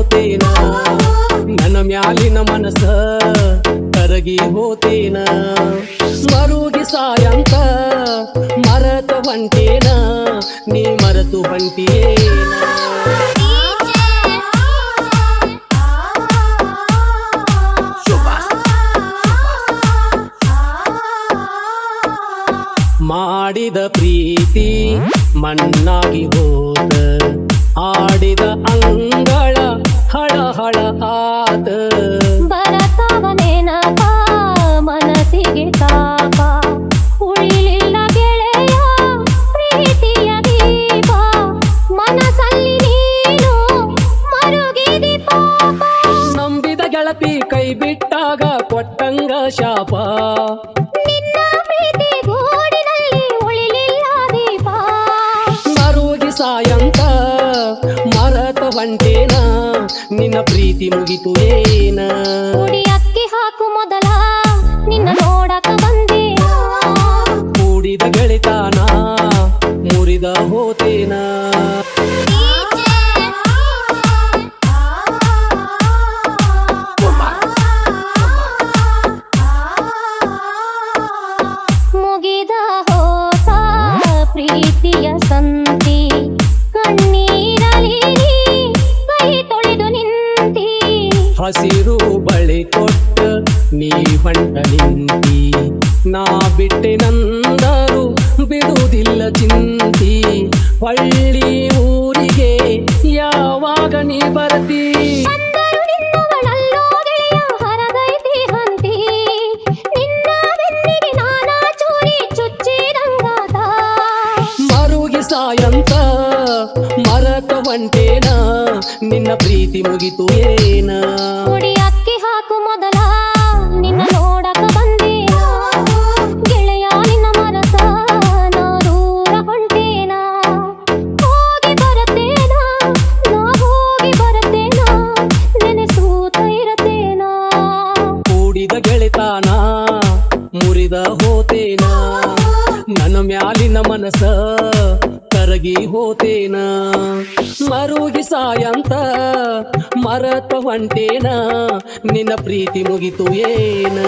ಹೋತೇನ? ನನ್ನ ಮ್ಯಾಲಿನ ಮನಸ್ಸ ಕರಗಿ ಹೋತೇನ? ಮರುಗಿ ಸಾಯಂತ ಮರತು ಹೊಂಟೇನ? ನೀ ಮರತು ಹೊಂಟಿಯೇನ? ಮಾಡಿದ ಪ್ರೀತಿ ಮಣ್ಣಾಗಿ ಹೋದ ಆಡಿದ ಅಂಗಳ ಹಳ ಆತ ಬರತಾವ ನೆನಪ ಮನಸ್ಸಿಗೆ ತಾಪ. ಉಳಿಲಿಲ್ಲ ಗೆಳೆಯ ಪ್ರೀತಿಯ ದೀಪ. ಮನಸ್ಸಲ್ಲಿ ನೀನು ಮರುಗಿದಿ ಪಾಪ. ನಂಬಿದ ಗೆಳತಿ ಕೈ ಬಿಟ್ಟಾಗ ಕೊಟ್ಟಂಗ ಶಾಪ. ನಿನ್ನ ಪ್ರೀತಿ ಗೂಡಿನಲ್ಲಿ ಉಳಿಲಿಲ್ಲ ದೀಪ. ಮರುಗಿ ಸಾಯಂತ ಮರತ ಹೊಂಟೇನ ನಿನ್ನ ಪ್ರೀತಿ ಮುಗಿತು ಏನ? ಕುಡಿ ಅಕ್ಕಿ ಹಾಕು ಮೊದಲ ನಿನ್ನ ನೋಡಕ ಬಂದೆ. ಕೂಡಿದ ಗೆಳೆತಾನ ಮುರಿದ ಹೋತೇನ? ಹಸಿರು ಬಳಿ ಕೊಟ್ಟ ನೀ ಹೊಂಟ ನಿಂತಿ. ನಾ ಬಿಟ್ಟೆ ನಂದರು ಬಿಡುವುದಿಲ್ಲ ಚಿಂತಿ. ಹಳ್ಳಿ ಊರಿಗೆ ಯಾವಾಗ ನೀ ಬರ್ತೀ? ಸಾಯಂತ ಹೊಂಟೇನ ನಿನ್ನ ಪ್ರೀತಿ ಮುಗಿತು ಏನ? ಕುಡಿ ಅಕ್ಕಿ ಹಾಕು ಮೊದಲ ನಿನ್ನ ನೋಡಕ ಬಂದೇನ? ಗೆಳೆಯ ನಿನ್ನ ಮನಸ ನಾ ದೂರ ಹೊಂಟೇನ? ಹೋಗಿ ಬರತೇನ? ನಾ ಹೋಗಿ ಬರತೇನ? ನೆನೆಸೂತ ಇರತೇನ ಕೂಡಿದ ಗೆಳೆತಾನ ಮುರಿದ ಹೋತೇನ? ನನ್ನ ಮ್ಯಾಲಿನ ಮನಸ್ಸ ಕರಗಿ ಹೋತೇನ? ಮರುಗಿ ಸಾಯಂತ ಮರತ ಹೊಂಟೇನ? ನಿನ್ನ ಪ್ರೀತಿ ಮುಗಿತು ಏನ?